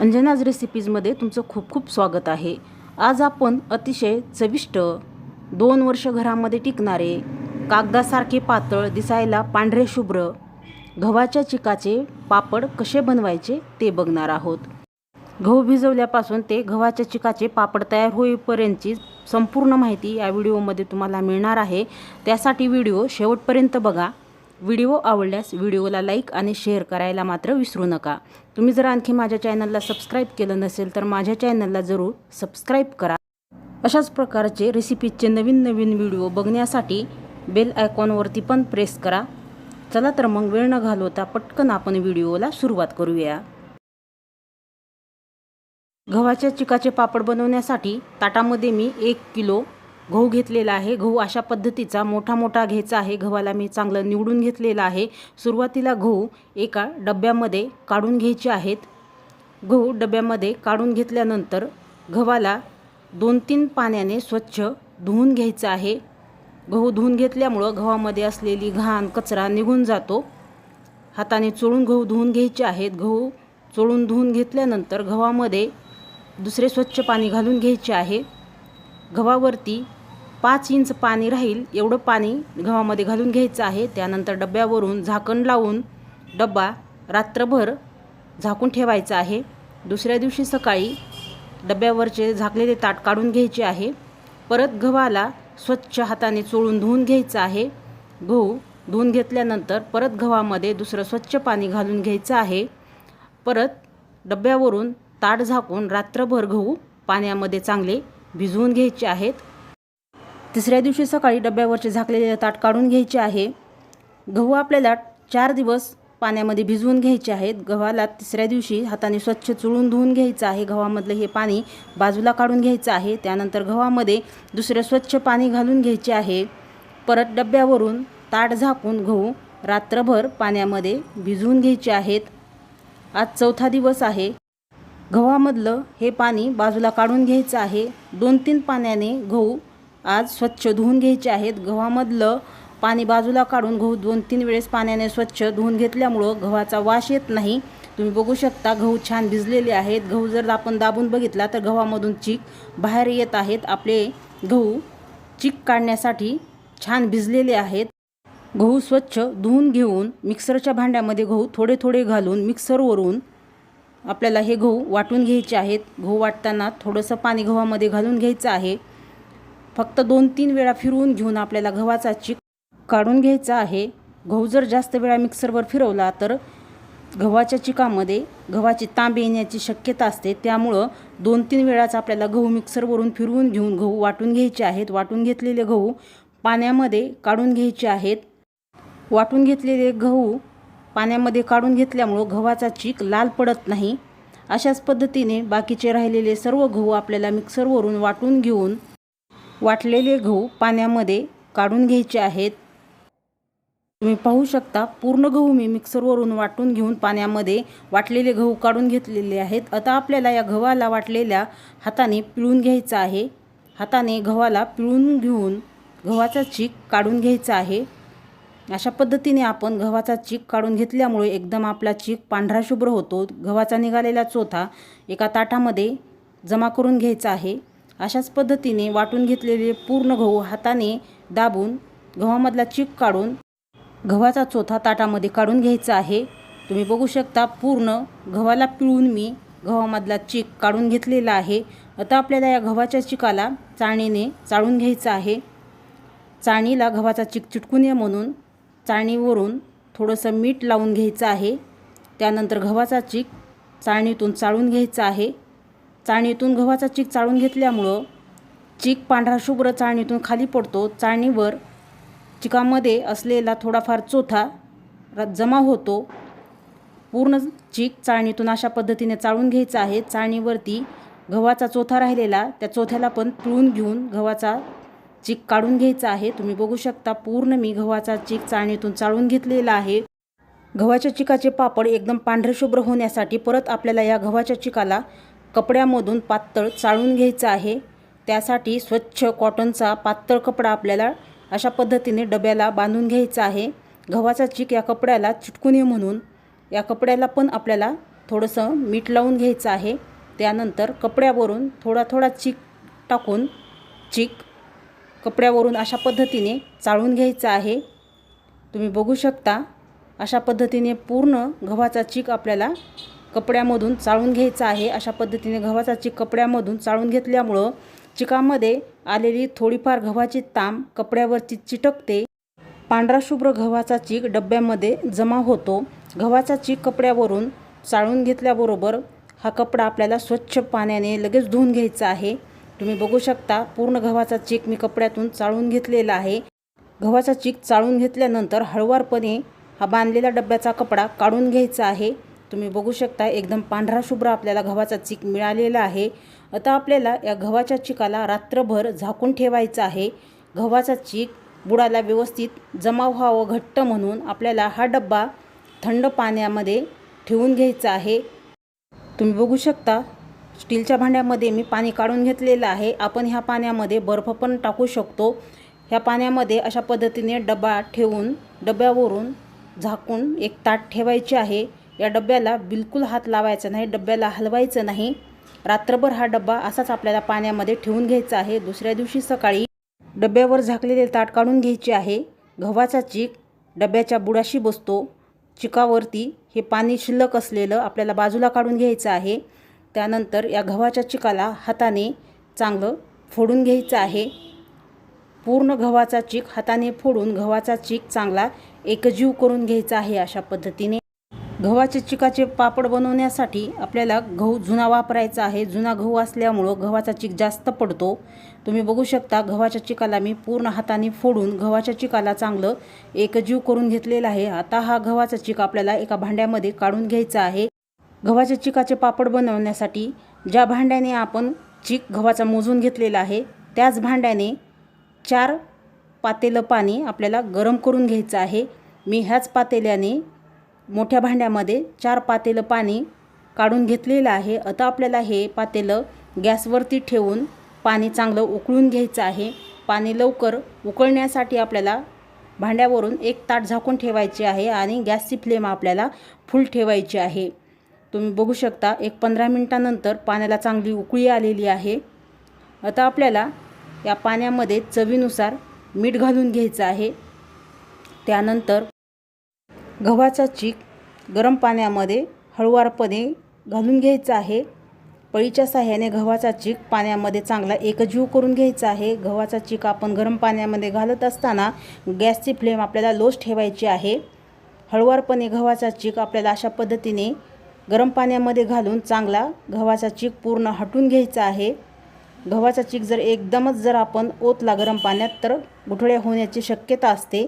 अंजनाज रेसिपीजमध्ये तुमचं खूप खूप स्वागत आहे. आज आपण अतिशय चविष्ट दोन वर्ष घरामध्ये टिकणारे कागदासारखे पातळ दिसायला पांढरे शुभ्र गव्हाच्या चिकाचे पापड कसे बनवायचे ते बघणार आहोत. गहू भिजवल्यापासून ते गव्हाच्या चिकाचे पापड तयार होईपर्यंतची संपूर्ण माहिती या व्हिडिओमध्ये तुम्हाला मिळणार आहे. त्यासाठी व्हिडिओ शेवटपर्यंत बघा. व्हिडिओ आवडल्यास व्हिडिओला लाईक आणि शेअर करायला मात्र विसरू नका. तुम्ही जर आणखी माझ्या चॅनलला सबस्क्राईब केलं नसेल तर माझ्या चॅनलला जरूर सबस्क्राईब करा. अशाच प्रकारचे रेसिपीजचे नवीन नवीन व्हिडिओ बघण्यासाठी बेल आयकॉनवरती पण प्रेस करा. चला तर मग वेळ न घालवता पटकन आपण व्हिडिओला सुरुवात करूया. गव्हाच्या चिकाचे पापड बनवण्यासाठी ताटामध्ये मी एक किलो गहू घेतलेला आहे. गहू अशा पद्धतीचा मोठा मोठा घ्यायचा आहे. गव्हाला मी चांगलं निवडून घेतलेला आहे. सुरुवातीला गहू एका डब्यामध्ये काढून घ्यायचे आहेत. गहू डब्यामध्ये काढून घेतल्यानंतर गव्हाला दोन तीन पाण्याने स्वच्छ धुवून घ्यायचं आहे. गहू धुवून घेतल्यामुळं गव्हामध्ये असलेली घाण कचरा निघून जातो. हाताने चोळून गहू धुवून घ्यायचे आहेत. गहू चोळून धुवून घेतल्यानंतर गव्हामध्ये दुसरे स्वच्छ पाणी घालून घ्यायचे आहे. गव्हावरती पाच इंच पाणी राहील एवढं पाणी गव्हामध्ये घालून घ्यायचं आहे. त्यानंतर डब्यावरून झाकण लावून डब्बा रात्रभर झाकून ठेवायचा आहे. दुसऱ्या दिवशी सकाळी डब्यावरचे झाकलेले ताट काढून घ्यायचे आहे. परत गव्हाला स्वच्छ हाताने चोळून धुवून घ्यायचं आहे. गहू धुवून घेतल्यानंतर परत गव्हामध्ये दुसरं स्वच्छ पाणी घालून घ्यायचं आहे. परत डब्यावरून ताट झाकून रात्रभर गहू पाण्यामध्ये चांगले भिजवून घ्यायचे आहेत. तिसऱ्या दिवशी सकाळी डब्यावरचे झाकलेले ताट काढून घ्यायचे आहे. गहू आपल्याला चार दिवस पाण्यामध्ये भिजवून घ्यायचे आहेत. गव्हाला तिसऱ्या दिवशी हाताने स्वच्छ चुळून धुवून घ्यायचं आहे. गव्हामधलं हे पाणी बाजूला काढून घ्यायचं आहे. त्यानंतर गव्हामध्ये दुसरं स्वच्छ पाणी घालून घ्यायचे आहे. परत डब्यावरून ताट झाकून गहू रात्रभर पाण्यामध्ये भिजवून घ्यायचे आहेत. आज चौथा दिवस आहे. गव्हामधलं हे पाणी बाजूला काढून घ्यायचं आहे. दोन तीन पाण्याने गहू आज स्वच्छ धुवून घ्यायचे आहेत. गव्हामधलं पाणी बाजूला काढून गहू दोन तीन वेळेस पाण्याने स्वच्छ धुवून घेतल्यामुळं गव्हाचा वास येत नाही. तुम्ही बघू शकता गहू छान भिजलेले आहेत. गहू जर आपण दाबून बघितला तर गव्हामधून चीक बाहेर येत आहेत. आपले गहू चीक काढण्यासाठी छान भिजलेले आहेत. गहू स्वच्छ धुवून घेऊन मिक्सरच्या भांड्यामध्ये गहू थोडे थोडे घालून मिक्सरवरून आपल्याला हे गहू वाटून घ्यायचे आहेत. गहू वाटताना थोडंसं पाणी गव्हामध्ये घालून घ्यायचं आहे. फक्त दोन तीन वेळा फिरवून घेऊन आपल्याला गव्हाचा चीक काढून घ्यायचा आहे. गहू जर जास्त वेळा मिक्सरवर फिरवला तर गव्हाच्या चिकामध्ये गव्हाची तांबे येण्याची शक्यता असते. त्यामुळं दोन तीन वेळाच आपल्याला गहू मिक्सरवरून फिरवून घेऊन गहू वाटून घ्यायचे आहेत. वाटून घेतलेले गहू पाण्यामध्ये काढून घ्यायचे आहेत. वाटून घेतलेले गहू पाण्यामध्ये काढून घेतल्यामुळं गव्हाचा चीक लाल पडत नाही. अशाच पद्धतीने बाकीचे राहिलेले सर्व गहू आपल्याला मिक्सरवरून वाटून घेऊन वाटलेले गहू पाण्यामध्ये काढून घ्यायचे आहेत. तुम्ही पाहू शकता पूर्ण गहू मी मिक्सरवरून वाटून घेऊन पाण्यामध्ये वाटलेले गहू काढून घेतलेले आहेत. आता आपल्याला या गव्हाला वाटलेल्या हाताने पिळून घ्यायचं आहे. हाताने गव्हाला पिळून घेऊन गव्हाचा चीक काढून घ्यायचा आहे. अशा पद्धतीने आपण गव्हाचा चीक काढून घेतल्यामुळे एकदम आपला चीक पांढरा शुभ्र होतो. गव्हाचा निघालेला चोथा एका ताटामध्ये जमा करून घ्यायचा आहे. अशाच पद्धतीने वाटून घेतलेले पूर्ण गहू हाताने दाबून गव्हामधला चीक काढून गव्हाचा चोथा ताटामध्ये काढून घ्यायचा आहे. तुम्ही बघू शकता पूर्ण गव्हाला पिळून मी गव्हामधला चीक काढून घेतलेला आहे. आता आपल्याला या गव्हाच्या चिकाला चाळणीने चाळून घ्यायचं आहे. चाळणीला गव्हाचा चिक चिटकू नये म्हणून चाळणीवरून थोडंसं मीठ लावून घ्यायचं आहे. त्यानंतर गव्हाचा चीक चाळणीतून चाळून घ्यायचा आहे. चाळणीतून गव्हाचा चीक चाळून घेतल्यामुळं चीक पांढरा शुभ्र चाळणीतून खाली पडतो. चाळणीवर चिकामध्ये असलेला थोडाफार चोथा जमा होतो. पूर्ण चीक चाळणीतून अशा पद्धतीने चाळून घ्यायचा आहे. चाळणीवरती गव्हाचा चोथा राहिलेला त्या चोथ्याला पण पिळून घेऊन गव्हाचा चीक काढून घ्यायचा आहे. तुम्ही बघू शकता पूर्ण मी गव्हाचा चीक चाळणीतून चाळून घेतलेला आहे. गव्हाच्या चिकाचे पापड एकदम पांढरे शुभ्र होण्यासाठी परत आपल्याला या गव्हाच्या चिकाला कपड्यामधून पातळ चाळून घ्यायचं आहे. त्यासाठी स्वच्छ कॉटनचा पातळ कपडा आपल्याला अशा पद्धतीने डब्याला बांधून घ्यायचा आहे. गव्हाचा चीक या कपड्याला चिटकू नये म्हणून या कपड्याला पण आपल्याला थोडंसं मीठ लावून घ्यायचं आहे. त्यानंतर कपड्यावरून थोडा थोडा चीक टाकून चीक कपड्यावरून अशा पद्धतीने चाळून घ्यायचं आहे. तुम्ही बघू शकता अशा पद्धतीने पूर्ण गव्हाचा चीक आपल्याला कपड्यामधून चाळून घ्यायचा आहे अशा पद्धतीने गव्हाचा चीक कपड्यामधून चाळून घेतल्यामुळं चिकामध्ये आलेली थोडीफार गव्हाची ताम कपड्यावरची चिटकते. पांढरा शुभ्र गव्हाचा चीक डब्यामध्ये जमा होतो. गव्हाचा चीक कपड्यावरून चाळून घेतल्याबरोबर हा कपडा आपल्याला स्वच्छ पाण्याने लगेच धुवून घ्यायचा आहे. तुम्ही बघू शकता पूर्ण गव्हाचा चीक मी कपड्यातून चाळून घेतलेला आहे. गव्हाचा चीक चाळून घेतल्यानंतर हळुवारपणे हा बांधलेला डब्याचा कपडा काढून घ्यायचा आहे. तुम्ही बघू शकता एकदम पांढरा शुभ्र आपल्याला गव्हाचा चीक मिळालेला आहे. आता आपल्याला या गव्हाच्या चिकाला रात्रभर झाकून ठेवायचं आहे. गव्हाचा चीक बुडाला व्यवस्थित जमा व्हावं घट्ट म्हणून आपल्याला हा डब्बा थंड पाण्यामध्ये ठेवून घ्यायचा आहे. तुम्ही बघू शकता स्टीलच्या भांड्यामध्ये मी पाणी काढून घेतलेलं आहे. आपण ह्या पाण्यामध्ये बर्फ पण टाकू शकतो. ह्या पाण्यामध्ये अशा पद्धतीने डबा ठेवून डब्यावरून झाकून एक ताट ठेवायचे आहे. या डब्याला बिलकुल हात लावायचा नाही डब्याला हलवायचं नाही. रात्रभर हा डब्बा असाच आपल्याला पाण्यामध्ये ठेवून घ्यायचा आहे. दुसऱ्या दिवशी सकाळी डब्यावर झाकलेले ताट काढून घ्यायचे आहे. गव्हाचा चीक डब्याच्या बुडाशी बसतो. चिकावरती हे पाणी शिल्लक असलेलं आपल्याला बाजूला काढून घ्यायचं आहे. त्यानंतर या गव्हाच्या चिकाला हाताने चांगलं फोडून घ्यायचं आहे. पूर्ण गव्हाचा चीक हाताने फोडून गव्हाचा चीक चांगला एकजीव करून घ्यायचा आहे अशा पद्धतीने. गव्हाचे चिकाचे पापड बनवण्यासाठी आपल्याला गहू जुना वापरायचा आहे. जुना गहू असल्यामुळं गव्हाचा चीक जास्त पडतो. तुम्ही बघू शकता गव्हाच्या चिकाला मी पूर्ण हाताने फोडून गव्हाच्या चिकाला चांगलं एकजीव करून घेतलेला आहे. आता हा गव्हाचा चिक आपल्याला एका भांड्यामध्ये काढून घ्यायचा आहे. गव्हाच्या चिकाचे पापड बनवण्यासाठी ज्या भांड्याने आपण चिक गव्हाचा मोजून घेतलेला आहे त्याच भांड्याने चार पातेलं पाणी आपल्याला गरम करून घ्यायचं आहे. मी ह्याच पातेल्याने मोठ्या भांड्यामध्ये चार पातेलं पाणी काढून घेतलेलं आहे. आता आपल्याला हे पातेलं गॅसवरती ठेवून पाणी चांगलं उकळून घ्यायचं आहे. पाणी लवकर उकळण्यासाठी आपल्याला भांड्यावरून एक ताट झाकून ठेवायचे आहे आणि गॅसची फ्लेम आपल्याला फुल ठेवायची आहे. तुम्ही बघू शकता एक पंधरा मिनटानंतर पाण्याला चांगली उकळी आलेली आहे. आता आपल्याला या पाण्यामध्ये चवीनुसार मीठ घालून घ्यायचं आहे. त्यानंतर गव्हाचा चीक गरम पाण्यामध्ये हळुवारपणे घालून घ्यायचा आहे. पळीच्या साह्याने गव्हाचा चीक पाण्यामध्ये चांगला एकजीव करून घ्यायचा आहे. गव्हाचा चीक आपण गरम पाण्यामध्ये घालत असताना गॅसची फ्लेम आपल्याला लोच ठेवायची आहे. हळुवारपणे गव्हाचा चीक आपल्याला अशा पद्धतीने गरम पाण्यामध्ये घालून चांगला गव्हाचा चीक पूर्ण हटून घ्यायचा आहे. गव्हाचा चीक जर एकदमच जर आपण ओतला गरम पाण्यात तर गुठळ्या होण्याची शक्यता असते.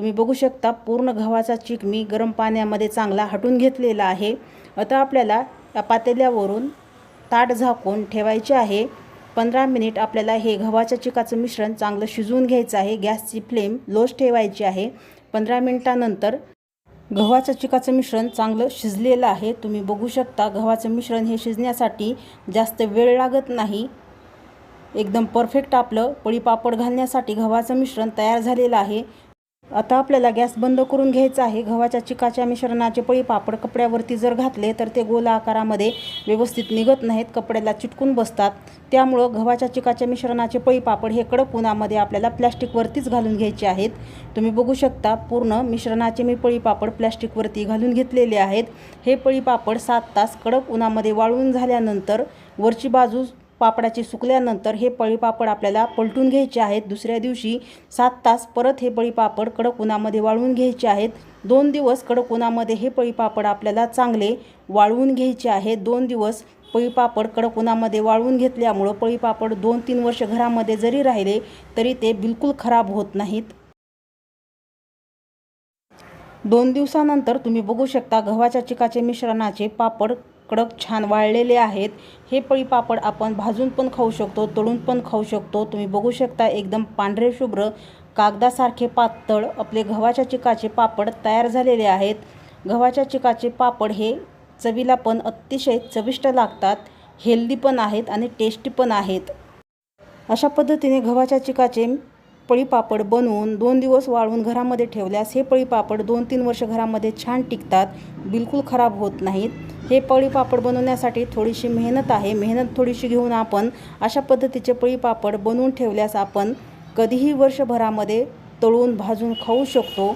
तुम्ही बघू शकता पूर्ण गव्हाचा चीक मी गरम पाण्यामध्ये चांगला हटून घेतलेला आहे. आता आपल्याला या पातेल्यावरून ताट झाकून ठेवायचे आहे. पंधरा मिनिट आपल्याला हे गव्हाच्या चिकाचं मिश्रण चांगलं शिजवून घ्यायचं आहे. गॅसची फ्लेम लोच ठेवायची आहे. पंधरा मिनिटानंतर गव्हाचं चिकाचं मिश्रण चांगलं शिजलेलं आहे. तुम्ही बघू शकता गव्हाचं मिश्रण हे शिजण्यासाठी जास्त वेळ लागत नाही. एकदम परफेक्ट आपलं पळी पापड घालण्यासाठी गव्हाचं मिश्रण तयार झालेलं आहे. आता आपल्याला गॅस बंद करून घ्यायचा आहे. गव्हाच्या चिकाच्या मिश्रणाचे पळी पापड कपड्यावरती जर घातले तर ते गोल आकारामध्ये व्यवस्थित निघत नाहीत. कपड्याला चिटकून बसतात. त्यामुळं गव्हाच्या चिकाच्या मिश्रणाचे पळी पापड हे कडक उन्हामध्ये आपल्याला प्लॅस्टिकवरतीच घालून घ्यायचे आहेत. तुम्ही बघू शकता पूर्ण मिश्रणाचे मी पळी पापड प्लॅस्टिकवरती घालून घेतलेले आहेत. हे पळी पापड सात तास कडक उन्हामध्ये वाळून झाल्यानंतर वरची बाजू पापडाची सुकल्यानंतर हे पळीपापड आपल्याला पलटून घ्यायचे आहेत. दुसऱ्या दिवशी सात तास परत हे पळीपापड कडक उन्हामध्ये वाळवून घ्यायचे आहेत. दोन दिवस कडक उन्हामध्ये हे पळीपापड आपल्याला चांगले वाळवून घ्यायचे आहेत दोन दिवस पळीपापड कडक उन्हामध्ये वाळवून घेतल्यामुळं पळीपापड दोन तीन वर्ष घरामध्ये जरी राहिले तरी ते बिलकुल खराब होत नाहीत. दोन दिवसानंतर तुम्ही बघू शकता गव्हाच्या चिकाचे मिश्रणाचे पापड कडक छान वाळलेले आहेत. हे पळी पापड आपण भाजून पण खाऊ शकतो तळून पण खाऊ शकतो. तुम्ही बघू शकता एकदम पांढरे शुभ्र कागदासारखे पातळ आपले गव्हाच्या चिकाचे पापड तयार झालेले आहेत. गव्हाच्या चिकाचे पापड हे चवीला पण अतिशय चविष्ट लागतात हेल्दी पण आहेत आणि टेस्टी पण आहेत. अशा पद्धतीने गव्हाच्या चिकाचे पळीपापड बनवून दोन दिवस वाळवून घरामध्ये ठेवल्यास हे पळीपापड दोन तीन वर्ष घरामध्ये छान टिकतात बिलकुल खराब होत नाहीत. हे पळी पापड बनवण्यासाठी थोडीशी मेहनत आहे. मेहनत थोडीशी घेऊन आपण अशा पद्धतीचे पळी पापड बनवून ठेवल्यास आपण कधीही वर्षभरामध्ये तळून भाजून खाऊ शकतो.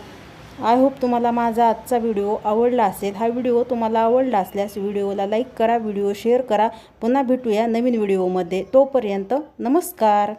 आय होप तुम्हाला माझा आजचा व्हिडिओ आवडला असेल. हा व्हिडिओ तुम्हाला आवडला असल्यास व्हिडिओला लाईक करा व्हिडिओ शेअर करा. पुन्हा भेटूया नवीन व्हिडिओमध्ये. तोपर्यंत नमस्कार.